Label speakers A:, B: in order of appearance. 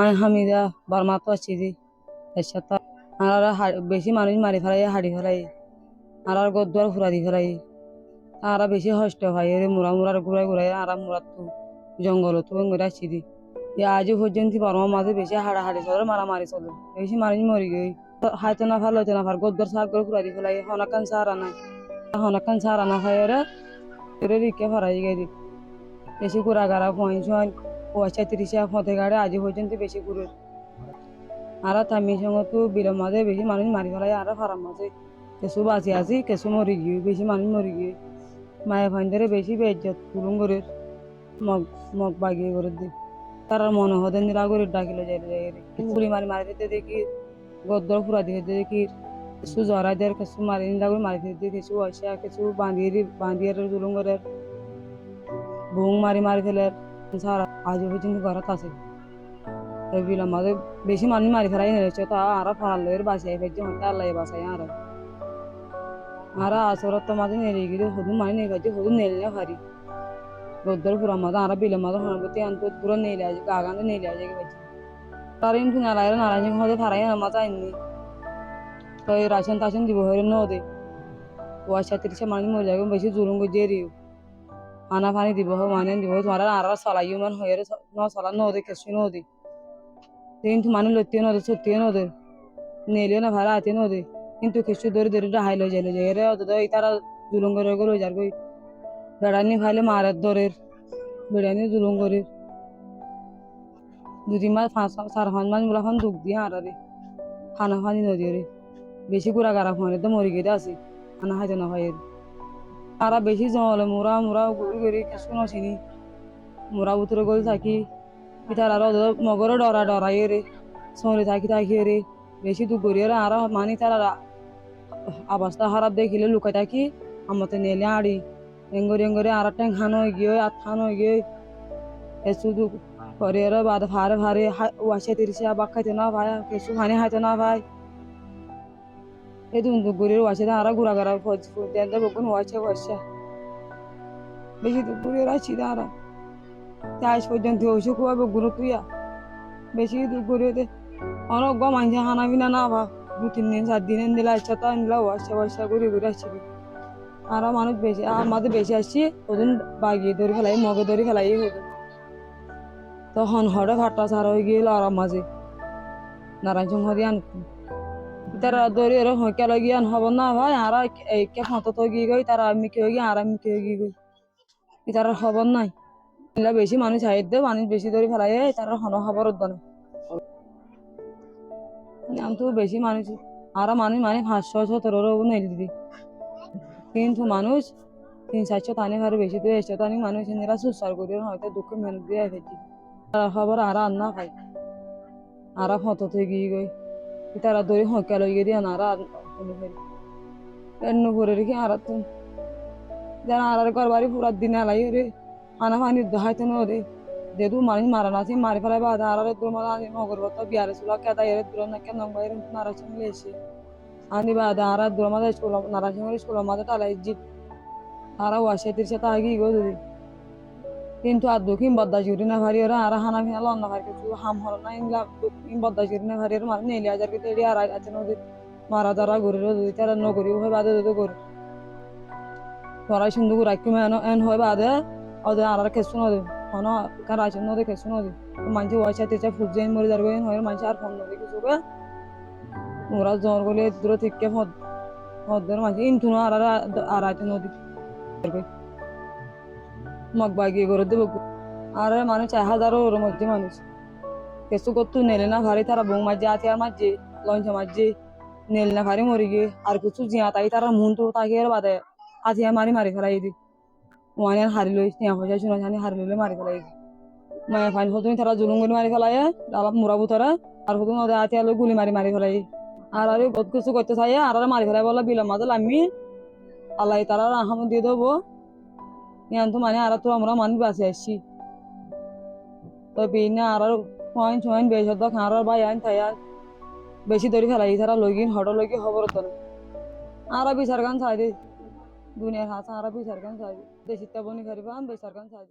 A: মায় হামিদা বারমা তো আছি দি এর সাথে আর বেশি মানুষ মারি ফেলাই হাড়ি ফেলাই আর আর গদ্দার ফুরা দি ফেলাই আর বেশি কষ্ট হয় রে মুরা মুরার ঘুরাই ঘুরাই আর মুরার তো জঙ্গল, তো ঘুরে আছি দি আজও পর্যন্ত বারমা মাঝে বেশি হাড়া হাড়ি চলে, মারামারি চলে। বেশি মানুষ মরি গই। হাইতো না ফাল হইতো না ফার গদ্দার সার করে ফুরা দি ফেলাই হনাকান সারা নাই। হনাকান সারা না খাই ওরা রিকে ফারাই গাই দি বেশি ঘুরা গারা পয়েন্ট তিরিশা ফতে গাড়ে আজ পর্যন্ত বেশি ঘুরে আর তামি সঙ্গে তো বিলের মাঝে বেশি মানুষ মারি ফেলাই আর ফারাম মাঝে কেঁচু বাঁচি আছি কেঁচু মরি গিয়ে বেশি মানুষ মরি গিয়ে মায়ে ফাইন্দরে বেশি বেজ্জত তুলুম করে মগ মগ বাগিয়ে করে দি। তার মনে হতে নিরা করে ডাকিলে যাই যাই গুলি মারি মারি দিতে দেখি গদ্দর ফুরা দিতে দেখি কিছু জরা দের কিছু মারি নিরা করে মারি দিতে কিছু পয়সা কিছু বাঁধিয়ে বাঁধিয়ে জুলুম করে। বুং মারি মারি ফেলে সারা আজ পর্যন্ত ঘরত আছে এই বিল আমাদের বেশি মানুষ মারি ফেলাই হয়েছে তা আর ফাল লয়ের বাসায় ফেলছে হতে আল্লাহ বাসায় আর আর আসরত তো মাঝে নেড়ে গিয়ে হদু মারি নেই ফেলছে হদু নেলে হারি রোদ্দর পুরা মাঝে আর বিল মাঝে হনপতি আনতো পুরো নেলে আছে গাগানে নেলে আছে ফেলছে তার ইন ফিনা লাগে নারায়ণ হতে ফারাই না মাথা আইনি তো এই রাশন টাশন দিব হয়ে ন দে পয়সা তিরিশে মানুষ মরে যাবে বেশি জুলুম গজিয়ে দিও খানা পানি দিব মানে দিব তোমার আর চলাইও মান হয়ে ন চলা, ন দে কিছু ন দে। কিন্তু মানুষ লতিও নদে সত্যিও নদে নেলিও না ভাড়া হাতে নদে কিন্তু কিছু ধরে ধরে ডাহাই লই যাই লই যাই অত তারা জুলুম করে লই যার কই বেড়ানি খাইলে মারের দরের বেড়ানি জুলুম করে দুই তিন মাস পাঁচ চার পাঁচ মাস মোলা খান দুঃখ দিয়ে আর রে খানা খানি নদী রে বেশি গুড়া গারা ফোনে তো মরি গেতে আছে। খানা খাইতে না হয় তারা বেশি জমলে মোরা মোরা ঘুরি ঘুরি কিছু নছিনি মোরা উতরে গল থাকি ইতার আর মগর ডরা ডরাই রে সরে থাকি থাকি রে বেশি দু গড়ি রে আর মানি তারা অবস্থা খারাপ দেখিলে লুকাই থাকি আমতে নেলে আড়ি এঙ্গরি এঙ্গরি আর ট্যাং খান হয়ে গিয়ে আত খান হয়ে গিয়ে এসু দু করে রে বাদ ভারে ভারে ওয়াশে তিরিশে আবার খাইতে না ভাই কিছু খানি খাইতে না ভাই। এই দুন দু গড়ির ওয়াশে আর গুড়া গাড়া দেন দেবো কোন ওয়াশে ওয়াশে বেশি দু গড়ির আছি আর। আজ পর্যন্ত ওষুধ খুয়াবে গুরু তুইয়া বেশি দূর গড়িতে অনেক গো মাঝে হানা বিনা না ভা দু তিন দিন সাত দিন দিলা, ইচ্ছা তো আনলা ওয়াশা ওয়াশা করে ঘুরে আসছি। আর মানুষ বেশি আমাদের বেশি আসছি, ওদিন বাগিয়ে ধরে ফেলাই, মগে ধরে ফেলাই হতো তখন হরে ভাট্টা সার হয়ে গিয়ে আর মাঝে নারায়ণ সিংহ দিয়ে তারা দৌড়ি এর হইকা লগিয়ে আন হব না ভাই, আর একে ফটো তো গিয়ে গই তারা আমি কে গিয়ে, আর আমি কে গিয়ে গই তারা খবর নাই। এলা বেশি মানুষ হাইট দে মানুষ বেশি ধরে ফেলাই তার হন খবর দনে তো বেশি মানুষ, আর মানুষ মানে পাঁচশো সতেরো নেল দিদি কিন্তু মানুষ তিন, চারশো টানি ভারে বেশি দিয়ে এসে টানি মানুষ এরা সুসার করে হয়তো দুঃখ মেহনত দিয়ে ফেলছি খবর আর আর না খাই আর ফটো থেকে গিয়ে গই তারা ধরে হঁকা লই গিয়ে দিয়ে আর আর ফেরি এন্ন করে রেখে আর তো যারা আর ঘর বাড়ি পুরা দিন আলাই রে আনা পানি দেখাইতে ন রে যেহেতু মানুষ মারা নাছি মারি ফেলাই বাধা আর দূর মারা আনি মগর বত বিয়ারে সুলা কেদা এর দূর না কেন বাইরে নারা সঙ্গে এসে আনি বাধা আর দূর মাঝে স্কুল নারা সঙ্গে স্কুল মাঝে টালাই জিত আর ওয়াশে তিরশে তা আগি গো দিদি কিন্তু আর দক্ষিণ বদ্দা চুরি না ভারি ওরা আর হানা ফিনা লন্না ভারি কিছু হাম হল না ইংলা দক্ষিণ বদ্দা চুরি না ভারি মানে নেলি হাজার কে তেড়ি আর আছে নদী মারা যারা ঘুরে দিদি তারা নগরী হয় বাদে দিতে করে তোরাই সুন্দর রাখি এন হয় বাদে ওদের আর কেসু নদী হন কার আছে নদী কেসু নদী মানুষ ওয়াইসা তেচা ফুট মরে যার গই হয় মানুষ আর ফোন নদী কিছু মোরা জ্বর গলে দূর থেকে হদ হদের মানুষ ইনতুন আর আর আছে নদী মগ বাগিয়ে করে দেবো আর মানুষ চার হাজারও ওর মধ্যে মানুষ কেসু করতু নেলে না ভারি তারা বউ মাঝে আতি আর লঞ্চ মাঝে নেল না ভারি মরি গিয়ে। আর কিছু জিয়া তাই তারা মন তো তাকে আর বাদে। আতি মারি মারি ফেলাই দি ওয়ানে হারি লই তিয়া পয়সা শুনে জানি হারি লইলে মারি ফেলাই মায়ে ফাইন হতুন তারা জুলুম করে মারি ফেলাই আলাপ মুরাবু তারা আর হতুন ওদের আতি আলো গুলি মারি মারি ফেলাই আর আর বহুত কিছু করতে চাই আর আর মারি ফেলাই বলে বিলম মাদল আমি আল্লাহ তারা আহাম দিয়ে দেবো ইয়ান তো ആറത്തോ അമ്മ তো ബാസി তো বিনা আর পয়েন্ট ছয়েন্ট বেশ তো খাঁর ভাই আইন তাই বেশি ধরে ফেলাই তারা লগিন হট লগি খবর তো আর বিচার গান চাই দে দুনিয়ার হাসা আর বিচার গান চাই দেশিতা বনি করিবা বিচার গান চাই